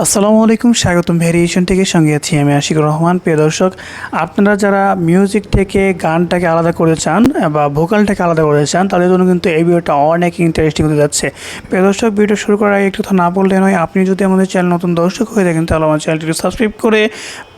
আসসালামু আলাইকুম, স্বাগতম ভ্যারিয়েশন থেকে। সঙ্গে আছি আমি আশিকুর রহমান। প্রিয় দর্শক, আপনারা যারা মিউজিক থেকে, গানটাকে আলাদা করে চান বা ভোকালটাকে আলাদা করে চান, তাদের জন্য কিন্তু এই ভিডিওটা অনেক ইন্টারেস্টিং হতে যাচ্ছে। প্রিয় দর্শক, ভিডিও শুরু করার আগে একটু কথা না বললে নয়, আপনি যদি আমাদের চ্যানেল নতুন দর্শক হয়ে থাকেন, তাহলে আমার চ্যানেলটিকে সাবস্ক্রাইব করে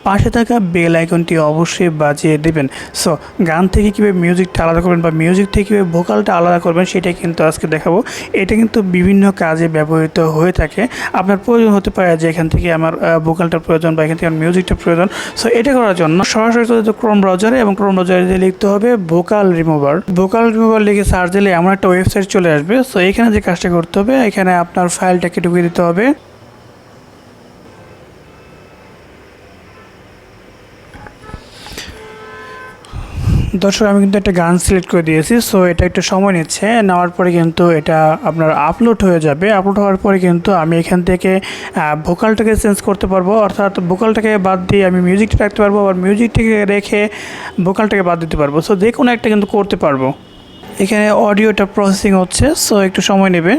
পাশে থাকা বেল আইকনটি অবশ্যই বাজিয়ে দেবেন। সো গান থেকে কীভাবে মিউজিকটা আলাদা করবেন বা মিউজিক থেকে কীভাবে ভোকালটা আলাদা করবেন, সেটা কিন্তু আজকে দেখাবো। এটা কিন্তু বিভিন্ন কাজে ব্যবহৃত হয়ে থাকে। আপনার প্রয়োজন হতে পারে যে এখান থেকে আমার ভোকালটা প্রয়োজন বা এখান থেকে আমার মিউজিকটা প্রয়োজন। সো এটা করার জন্য সরাসরি যেতে ক্রোম ব্রাউজারে এবং ক্রোম ব্রাউজারে দিয়ে লিখতে হবে ভোকাল রিমুভার ভোকাল রিমুভার লিখে সার্চ দিলে এমন একটা ওয়েবসাইট চলে আসবে। সো এখানে যে কাজটা করতে হবে, এখানে আপনার ফাইলটাকে ঢুকিয়ে দিতে হবে। দর্শক, আমি কিন্তু একটা গান সিলেক্ট করে দিয়েছি সো এটা একটু সময় নিচ্ছে। নেওয়ার পরে কিন্তু এটা আপনার আপলোড হয়ে যাবে। আপলোড হওয়ার পরে কিন্তু আমি এখান থেকে ভোকালটাকে চেঞ্জ করতে পারব। অর্থাৎ ভোকালটাকে বাদ দিয়ে আমি মিউজিকটা রাখতে পারব আবার মিউজিকটাকে রেখে ভোকালটাকে বাদ দিতে পারব। সো যে কোনো একটা কিন্তু করতে পারব। এখানে অডিওটা প্রসেসিং হচ্ছে সো একটু সময় নেবে।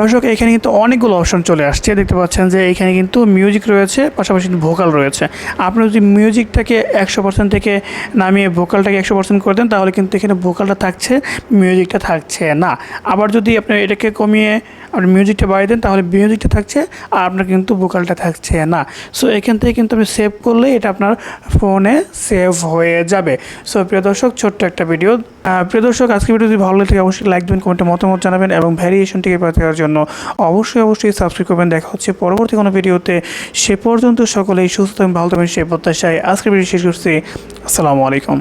দর্শক, এখানে কিন্তু অনেকগুলো অপশন চলে আসছে। দেখতে পাচ্ছেন যে এখানে কিন্তু মিউজিক রয়েছে, পাশাপাশি ভোকাল রয়েছে। আপনি যদি মিউজিকটাকে একশো পার্সেন্ট থেকে নামিয়ে ভোকালটাকে একশো পার্সেন্ট করে দেন, তাহলে কিন্তু এখানে ভোকালটা থাকছে মিউজিকটা থাকছে না। আবার যদি আপনি এটাকে কমিয়ে আপনি মিউজিকটা বাড়িয়ে দেন, তাহলে মিউজিকটা থাকছে আর আপনার কিন্তু ভোকালটা থাকছে না। সো এখান থেকে কিন্তু আপনি সেভ করলে এটা আপনার ফোনে সেভ হয়ে যাবে। সো প্রিয় দর্শক, ছোট্ট একটা ভিডিও প্রিয় দর্শক আজকে ভিডিও যদি ভালো লাগে অবশ্যই লাইক দেবেন কমেন্টে মতামত জানাবেন এবং ভ্যারিয়েশনটিকে পাওয়ার জন্য অবশ্যই অবশ্যই সাবস্ক্রাইব করবেন। দেখা হচ্ছে পরবর্তী কোনো ভিডিওতে। সে পর্যন্ত সকলেই সুস্থ এবং ভালো থাকবেন সে প্রত্যাশায়। আজকের ভিডিও শেষ করছি। আসসালামু আলাইকুম।